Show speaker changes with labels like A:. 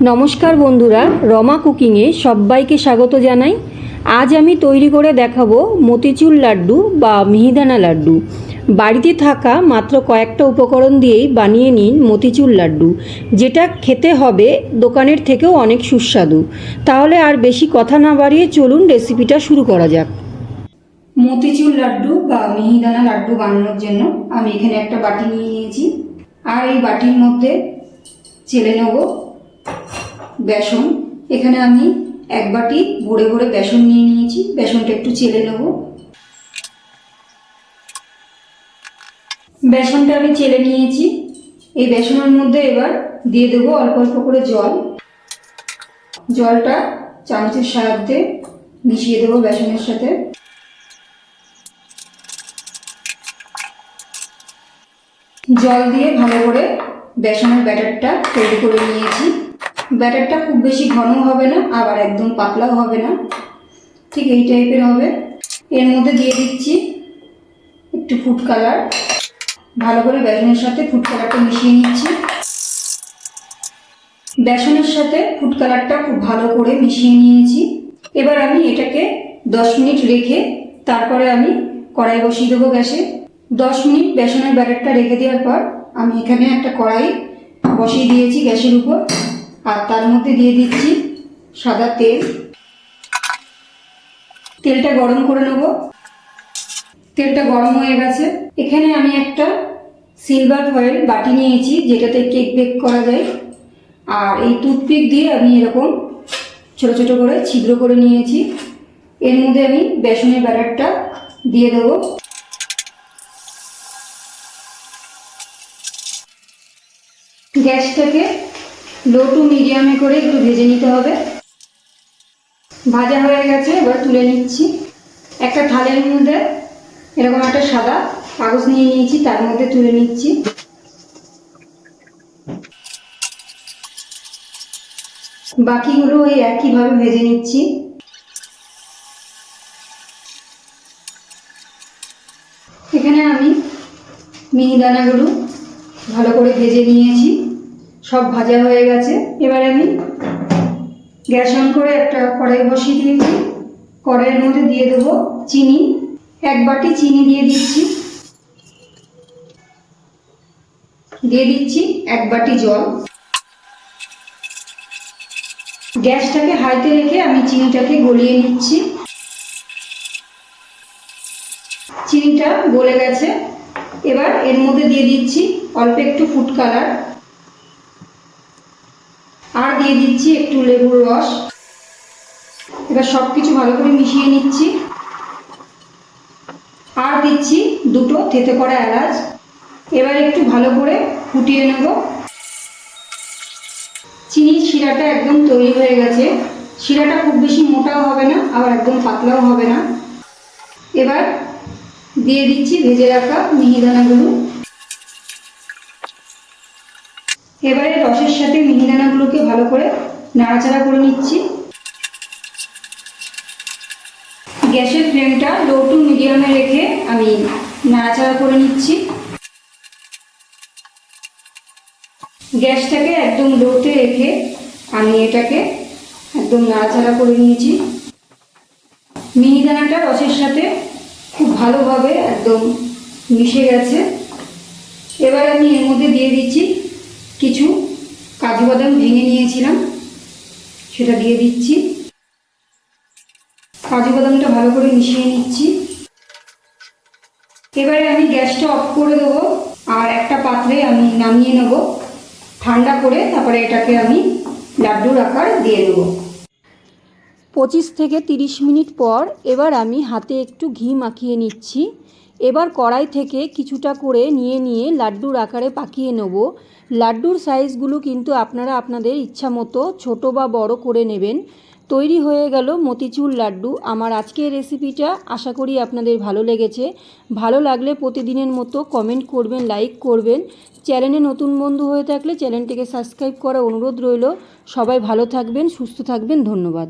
A: নমস্কার বন্ধুরা, রমা কুকিংয়ে সবাইকে স্বাগত জানাই। আজ আমি তৈরি করে দেখাবো মতিচুর লাড্ডু বা মিহিদানা লাড্ডু। বাড়িতে থাকা মাত্র কয়েকটা উপকরণ দিয়েই বানিয়ে নিন মতিচুর লাড্ডু, যেটা খেতে হবে দোকানের থেকেও অনেক সুস্বাদু। তাহলে আর বেশি কথা না বাড়িয়ে চলুন রেসিপিটা শুরু করা যাক। মতিচুর লাড্ডু বা মিহিদানা লাড্ডু বানানোর জন্য আমি এখানে একটা বাটি নিয়ে নিয়েছি। আর এই বাটির মধ্যে চেলে নেব বেসন। এখানে আমি এক বাটি ভরে ভরে বেসন নিয়ে নিয়েছি। বেসনটা একটু চেলে নেব। বেসনটা আমি চেলে নিয়েছি। এই বেসনের মধ্যে এবার দিয়ে দেবো অল্প অল্প করে জল। জলটা চামচের সাহায্যে মিশিয়ে দেবো বেসনের সাথে। জল দিয়ে ভালো করে বেসনের ব্যাটারটা তৈরি করে নিয়েছি। ব্যাটারটা খুব বেশি ঘন হবে না, আবার একদম পাতলাও হবে না। ঠিক এই টাইপের হবে। এর মধ্যে দিয়ে দিচ্ছি একটু ফুড কালার ভালো করে বেসনের সাথে ফুড কালারটা মিশিয়ে নিচ্ছি। বেসনের সাথে ফুড কালারটা খুব ভালো করে মিশিয়ে নিয়েছি। এবার আমি এটাকে দশ মিনিট রেখে তারপরে আমি কড়াই বসিয়ে দেবো গ্যাসে। দশ মিনিট বেসনের ব্যাটারটা রেখে দেওয়ার পর আমি এখানে একটা কড়াই বসিয়ে দিয়েছি গ্যাসের উপর। আর তার মধ্যে দিয়ে দিচ্ছি সাদা তেল। তেলটা গরম করে নেব। তেলটা গরম হয়ে গেছে। এখানে আমি একটা সিলভার ফয়েল বাটি নিয়েছি, যেটাতে কেক বেক করা যায়। আর এই টুথপিক দিয়ে আমি এরকম ছোট ছোট করে ছিদ্র করে নিয়েছি। এর মধ্যে আমি বেসনের ব্যাটারটা দিয়ে দেবো। গ্যাসটাকে লো টু মিডিয়ামে করে একটু ভেজে নিতে হবে। ভাজা হয়ে গেছে, এবার তুলে নিচ্ছি। একটা থালের মধ্যে এরকম একটা সাদা কাগজ নিয়ে নিয়েছি, তার মধ্যে তুলে নিচ্ছি। বাকিগুলো ওই একইভাবে ভেজে নিচ্ছি। এখানে আমি মিহিদানাগুলো ভালো করে ভেজে নিয়েছি। সব ভাজা হয়ে গেছে। এবার আমি গ্যাস অন করে একটা কড়াই বসিয়ে দিয়েছি। কড়াইয়ের মধ্যে দিয়ে দেবো চিনি। এক বাটি চিনি দিয়ে দিচ্ছি। দিয়ে দিচ্ছি এক বাটি জল। গ্যাসটাকে হাইতে রেখে আমি চিনিটাকে গলিয়ে নিচ্ছি। চিনিটা গলে গেছে। এবার এর মধ্যে দিয়ে দিচ্ছি অল্প একটু ফুড কালার। আর দিয়ে দিচ্ছি একটু লেবুর রস। এবার সব কিছু ভালো করে মিশিয়ে নিচ্ছি। আর দিচ্ছি দুটো থেতে করা এলাচ। এবার একটু ভালো করে ফুটিয়ে নেব। চিনির শিরাটা একদম তৈরি হয়ে গেছে। শিরাটা খুব বেশি মোটাও হবে না, আবার একদম পাতলাও হবে না। এবার দিয়ে দিচ্ছি ভেজে রাখা মিহিদানাগুলো এবারে রসের সাথে মিহিদানাগুলোকে ভালো করে নাড়াচাড়া করে নিচ্ছি। গ্যাসের ফ্লেমটা লো টু মিডিয়ামে রেখে আমি নাড়াচাড়া করে নিচ্ছি। গ্যাসটাকে একদম লোতে রেখে আমি এটাকে একদম নাড়াচাড়া করে নিয়েছি। মিহিদানাটা রসের সাথে খুব ভালোভাবে একদম মিশে গেছে। এবার আমি এর মধ্যে দিয়ে দিচ্ছি কিছু কাজু বাদাম ভেঙে নিয়েছিলাম, সেটা দিয়ে দিচ্ছি। কাজু বাদামটা ভালো করে মিশিয়ে নিচ্ছি। এবারে আমি গ্যাসটা অফ করে দেবো, আর একটা পাত্রে আমি নামিয়ে নেব। ঠান্ডা করে তারপরে এটাকে আমি লাড্ডুর আকার দিয়ে দেবো। পঁচিশ থেকে তিরিশ মিনিট পর এবার আমি হাতে একটু ঘি মাখিয়ে নিচ্ছি। এবার কড়াই থেকে কিছুটা করে নিয়ে নিয়ে লাড্ডুর আকারে পাকিয়ে নেব। লাড্ডুর সাইজগুলো কিন্তু আপনারা আপনাদের ইচ্ছা মতো ছোটো বা বড় করে নেবেন। তৈরি হয়ে গেল মতিচুর লাড্ডু। আমার আজকের রেসিপিটা আশা করি আপনাদের ভালো লেগেছে। ভালো লাগলে প্রতিদিনের মতো কমেন্ট করবেন, লাইক করবেন। চ্যানেলে নতুন বন্ধু হয়ে থাকলে চ্যানেলটিকে সাবস্ক্রাইব করার অনুরোধ রইল। সবাই ভালো থাকবেন, সুস্থ থাকবেন। ধন্যবাদ।